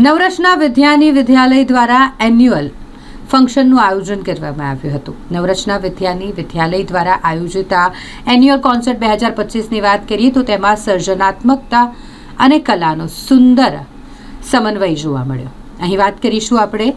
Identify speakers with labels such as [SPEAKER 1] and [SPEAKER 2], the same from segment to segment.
[SPEAKER 1] નવરચના વિદ્યાની વિદ્યાલય દ્વારા એન્યુઅલ ફંક્શનનું આયોજન કરવામાં આવ્યું હતું. નવરચના વિદ્યાની વિદ્યાલય દ્વારા આયોજિત આ એન્યુઅલ કોન્સર્ટ બે હજાર પચીસની વાત કરીએ તો તેમાં સર્જનાત્મકતા અને કલાનો સુંદર સમન્વય જોવા મળ્યો. અહીં વાત કરીશું આપણે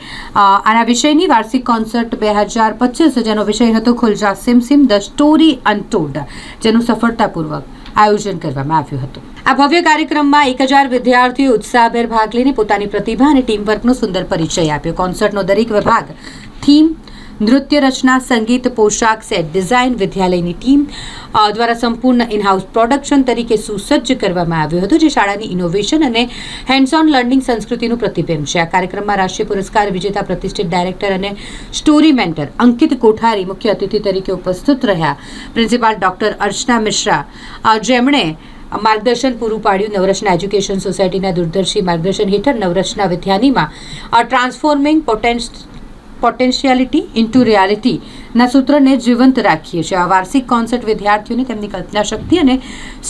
[SPEAKER 1] આના વિષયની વાર્ષિક કોન્સર્ટ બે હજાર પચીસ જેનો વિષય હતો ખુલજા સિમ સિમ ધ સ્ટોરી અનટોલ્ડ, જેનું સફળતાપૂર્વક આયોજન કરવામાં આવ્યું હતું. આ ભવ્ય કાર્યક્રમમાં એક હજાર વિદ્યાર્થીઓ ઉત્સાહભેર ભાગ લઈને પોતાની પ્રતિભા અને ટીમવર્કનો સુંદર પરિચય આપ્યો. કોન્સર્ટનો દરેક વિભાગ, થીમ, નૃત્ય રચના, સંગીત, પોશાક સેટ ડિઝાઇન વિદ્યાલયની ટીમ દ્વારા સંપૂર્ણ ઇનહાઉસ પ્રોડક્શન તરીકે સુસજ્જ કરવામાં આવ્યું હતું, જે શાળાની ઇનોવેશન અને હેન્ડ્સ ઓન લર્નિંગ સંસ્કૃતિનું પ્રતિબિંબ છે. આ કાર્યક્રમમાં રાષ્ટ્રીય પુરસ્કાર, વિજેતા પ્રતિષ્ઠિત ડાયરેક્ટર અને સ્ટોરી મેન્ટર અંકિત કોઠારી મુખ્ય અતિથિ તરીકે ઉપસ્થિત રહ્યા. પ્રિન્સિપાલ ડોક્ટર અર્ચના મિશ્રા જેમણે માર્ગદર્શન પૂરું પાડ્યું નવરચના એજ્યુકેશન સોસાયટીના દૂરદર્શી માર્ગદર્શન હેઠળ નવરચના વિદ્યાનીમાં ટ્રાન્સફોર્મિંગ પોટેન્સ, પોટેન્શિયાલિટી ઇન્ટુ રિયાલિટીના સૂત્રને જીવંત રાખીએ છીએ. આ વાર્ષિક કોન્સર્ટ વિદ્યાર્થીઓને તેમની કલ્પના શક્તિ અને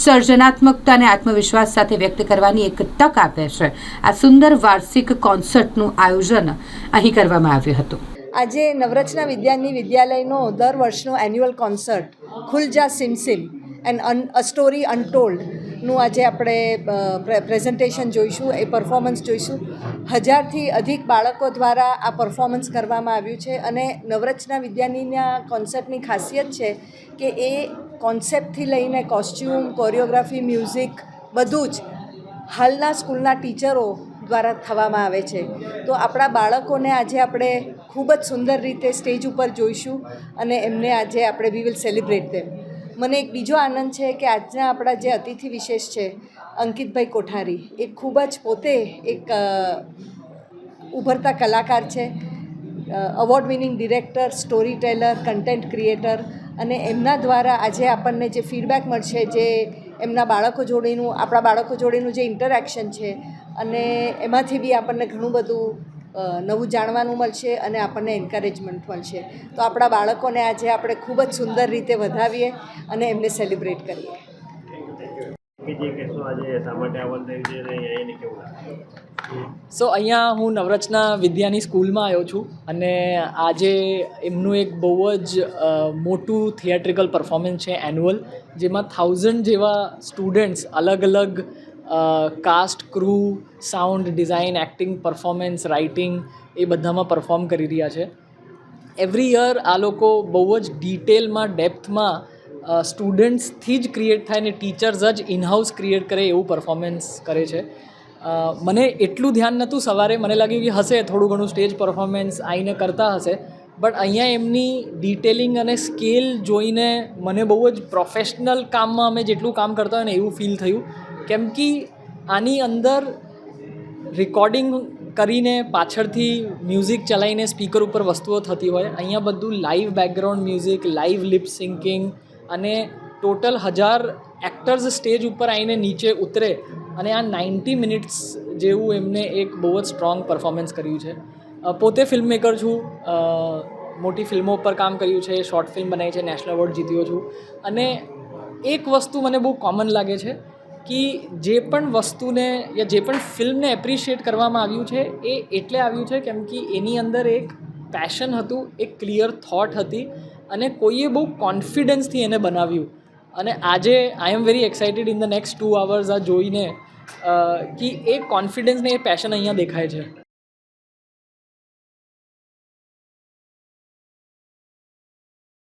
[SPEAKER 1] સર્જનાત્મકતા અને આત્મવિશ્વાસ સાથે વ્યક્ત કરવાની એક તક આપે છે. આ સુંદર વાર્ષિક કોન્સર્ટનું આયોજન અહીં કરવામાં આવ્યું હતું.
[SPEAKER 2] આજે નવરચના વિદ્યાની વિદ્યાલયનો દર વર્ષનો annual concert ખુલજા સિમસિમ and un, a story અનટોલ્ડનું આજે આપણે પ્રેઝન્ટેશન જોઈશું, એ પરફોર્મન્સ જોઈશું. હજારથી અધિક બાળકો દ્વારા આ પરફોર્મન્સ કરવામાં આવ્યું છે અને નવરચના વિદ્યાનીના કોન્સેપ્ટની ખાસિયત છે કે એ કોન્સેપ્ટથી લઈને કોસ્ચ્યુમ કોરિયોગ્રાફી મ્યુઝિક બધું જ હાલના સ્કૂલના ટીચરો દ્વારા થવામાં આવે છે. તો આપણા બાળકોને આજે આપણે ખૂબ જ સુંદર રીતે સ્ટેજ ઉપર જોઈશું અને એમને આજે આપણે વી વિલ સેલિબ્રેટ દેમ મને એક બીજો આનંદ છે કે આજના આપણા જે અતિથિ વિશેષ છે, અંકિતભાઈ કોઠારી, એ ખૂબ જ પોતે એક ઉભરતા કલાકાર છે award winning director storyteller content creator અને એમના દ્વારા આજે આપણને જે ફીડબેક મળશે જે એમના બાળકો જોડેનું, આપણા બાળકો જોડેનું જે ઇન્ટરેક્શન છે અને એમાંથી બી આપણને ઘણું બધું નવું જાણવાનું મળશે અને આપણને એન્કરેજમેન્ટ મળશે. તો આપણા બાળકોને આજે આપણે ખૂબ જ સુંદર રીતે વધાવીએ અને એમને સેલિબ્રેટ કરીએ.
[SPEAKER 3] સો અહીંયા હું નવરચના વિદ્યાની સ્કૂલમાં આવ્યો છું અને આજે એમનું એક બહુ જ મોટું થિયેટ્રિકલ પરફોર્મન્સ છે એન્યુઅલ જેમાં થાઉઝન્ડ જેવા સ્ટુડન્ટ્સ અલગ અલગ cast crew sound design acting performance writing એ બધામાં પરફોર્મ કરી રહ્યા છે. એવરી યર આ લોકો બહુ જ ડિટેલમાં ડેપ્થમાં સ્ટુડન્ટ્સથી જ ક્રિએટ થાય ને ટીચર્સ જ ઇનહાઉસ ક્રિએટ કરે એવું પરફોર્મન્સ કરે છે. મને એટલું ધ્યાન નહોતું, સવારે મને લાગ્યું કે હશે થોડું ઘણું સ્ટેજ પરફોર્મન્સ આવીને કરતા હશે. બટ અહીંયા એમની ડિટેલિંગ અને સ્કેલ જોઈને મને બહુ જ પ્રોફેશનલ કામમાં અમે જેટલું કામ કરતા હોય ને એવું ફીલ થયું. કેમ કે આની અંદર રેકોર્ડિંગ કરીને પાછળથી મ્યુઝિક ચલાવીને સ્પીકર ઉપર વસ્તુઓ થતી હોય, અહીંયા બધું live background music live lip syncing અને ટોટલ હજાર એક્ટર્સ સ્ટેજ ઉપર આવીને નીચે ઉતરે અને આ નાઇન્ટી મિનિટ્સ જેવું એમને એક બહુ જ સ્ટ્રોંગ પરફોર્મન્સ કર્યું છે. પોતે ફિલ્મ મેકર છું મોટી ફિલ્મો પર કામ કર્યું છે શોર્ટ ફિલ્મ બનાવી છે નેશનલ એવોર્ડ જીત્યો છું અને એક વસ્તુ મને બહુ કોમન લાગે છે કે જે પણ વસ્તુને યા જે પણ ફિલ્મને એપ્રિશિએટ કરવામાં આવ્યું છે, એ એટલે આવ્યું છે કેમ કે એની અંદર એક પેશન હતું, એક ક્લિયર થોટ હતી અને કોઈએ બહુ કોન્ફિડન્સથી એને બનાવ્યું. અને આજે I am very excited in the next two hours આ જોઈને કે એ કોન્ફિડન્સને એ પેશન અહીંયા દેખાય છે.